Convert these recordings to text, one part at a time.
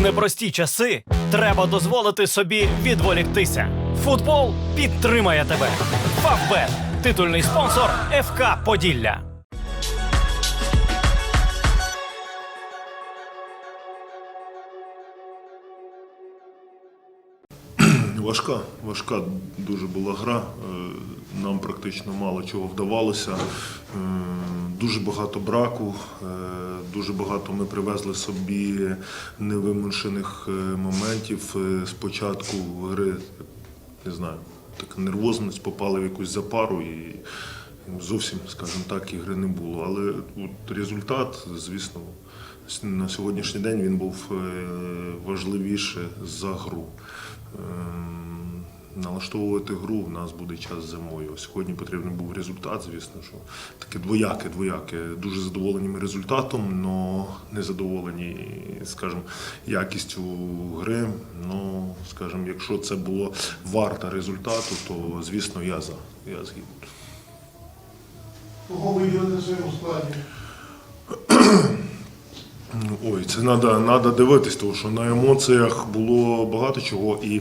непрості часи треба дозволити собі відволіктися. Футбол підтримає тебе. Фавбет титульний спонсор ФК Поділля. Важка, важка дуже була гра. Практично мало чого вдавалося. Е, Дуже багато браку, е, дуже багато ми привезли собі невимушених е, моментів. Спочатку гри, не знаю, така нервозність, попали в якусь запару і зовсім, скажімо так, ігри не було. Але от результат, звісно, на сьогоднішній день він був важливіше за гру. Налаштовувати гру в нас буде час зимою. Сьогодні потрібен був результат, звісно, що таке двояке, двояке. Дуже задоволені ми результатом, але не задоволені, скажімо, якістю гри. Ну, скажімо, якщо це було варто результату, то звісно я за. Я згідний. Кого ви йдете в своєму складі? Ой, це треба надо дивитись, тому що на емоціях було багато чого, і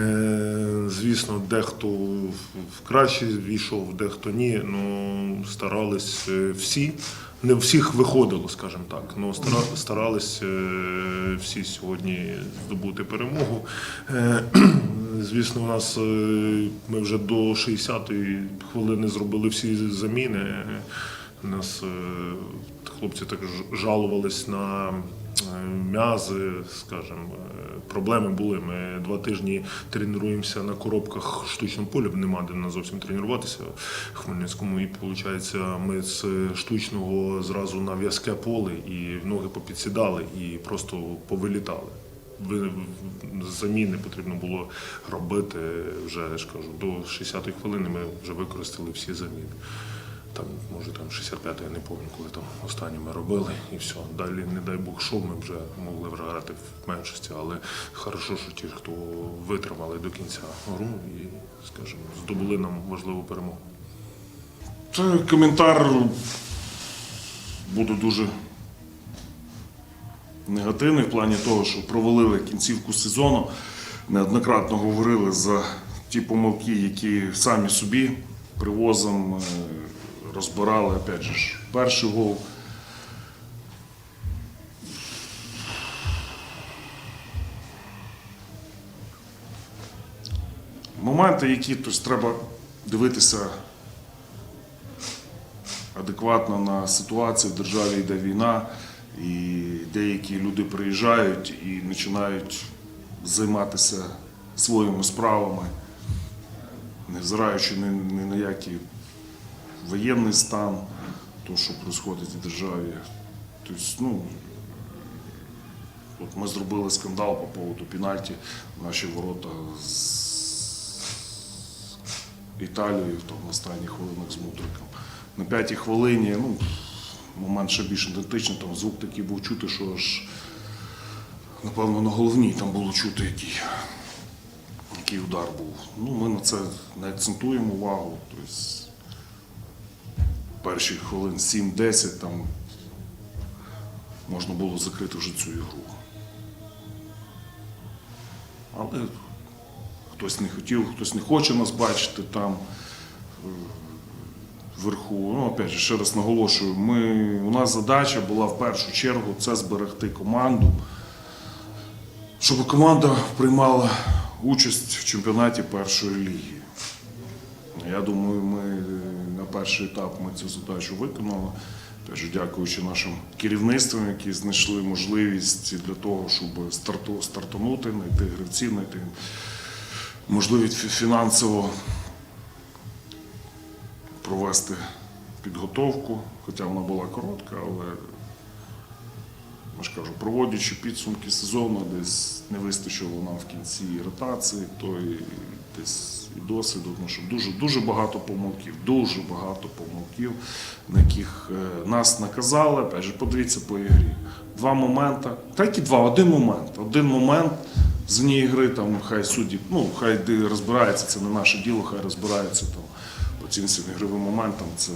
е, звісно, дехто в- краще війшов, дехто ні. Ну старались е, всі. Не всіх виходило, скажімо так. Ну старались е, всі сьогодні здобути перемогу. Е, звісно, у нас ми вже до 60-ї хвилини зробили всі заміни. Нас е, хлопці так жалувались на е, м'язи, скажімо, е, проблеми були. Ми два тижні тренуємося на коробках штучного поля, нема де на зовсім тренуватися в Хмельницькому. І виходить, ми з штучного зразу на в'язке поле і ноги попідсідали і просто повилітали. Ви- Заміни потрібно було робити вже, ж кажу, до 60-ї хвилини ми вже використали всі заміни. Там, може, там 65 я не пам'ятаю, коли там останні ми робили і все. Далі, не дай Бог, що ми вже могли грати в меншості, але хорошо, що ті, хто витримали до кінця гру і, скажімо, здобули нам важливу перемогу. Це коментар буде дуже негативний в плані того, що провалили кінцівку сезону. Неоднократно говорили за ті помилки, які самі собі привозом е, розбирали. Опять же, перший гол. Моменти, які тобто, треба дивитися адекватно на ситуацію. В державі йде війна, і деякі люди приїжджають і починають займатися своїми справами, невзираючи ні, на який воєнний стан, то, що відбувається в державі. Тобто, ну, от ми зробили скандал по поводу пенальті в наші ворота з Італією там, на останніх хвилинах з Мудриком. На п'ятій хвилині, ну, момент ще більш ідентичний, там звук такий був чути, що аж, напевно, на головній там було чути, який, який удар був. Ну, ми на це не акцентуємо увагу. Тобто, перші хвилин 7-10 там можна було закрити вже цю ігру. Але хтось не хотів, хтось не хоче нас бачити там е, вверху. Ну, опять же, ще раз наголошую, ми, у нас задача була в першу чергу це зберегти команду, щоб команда приймала участь в чемпіонаті першої ліги. Я думаю, ми перший етап ми цю задачу виконали. Теж дякуючи нашим керівництвам, які знайшли можливість для того, щоб старту, стартанути, знайти гравців, знайти можливість фінансово провести підготовку, хоча вона була коротка, але ж кажу, проводячи підсумки сезону, десь не вистачило нам в кінці і ротації, то і десь і досвіду, тому що дуже, дуже багато помилків, дуже багато помилків, на яких е, нас наказали. Опять же, подивіться по ігрі. Два моменти, та які два, один момент. Один момент з однієї гри, там хай судді, ну хай розбирається, це не наше діло, хай розбирається там цим ігровим моментам, це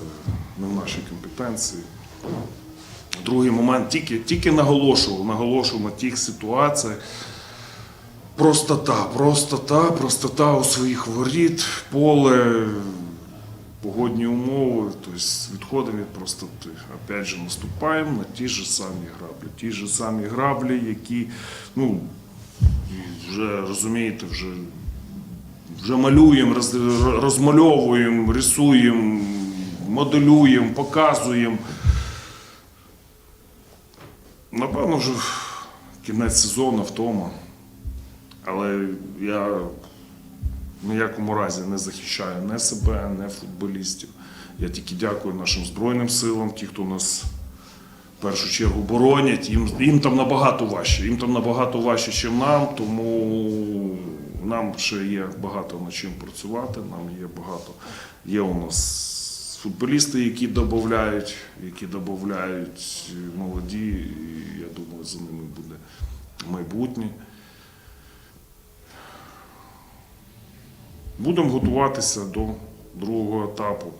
не в нашій компетенції. Другий момент тільки, тільки наголошував, наголошував на тих ситуаціях. Простота, простота, простота у своїх воріт, поле, погодні умови, тобто відходимо від простоти. Опять же, наступаємо на ті ж самі граблі. Ті ж самі граблі, які, ну, вже розумієте, вже, вже малюємо, роз- розмальовуємо, рисуємо, моделюємо, показуємо. Напевно, вже кінець сезону втома. Але я в ніякому разі не захищаю не себе, не футболістів. Я тільки дякую нашим Збройним силам, ті, хто нас в першу чергу боронять. Їм, їм там набагато важче. Їм там набагато важче, ніж нам, тому нам ще є багато над чим працювати. Нам є багато. Є у нас футболісти, які додають, які додають молоді. І я думаю, за ними буде майбутнє. Будемо готуватися до другого етапу.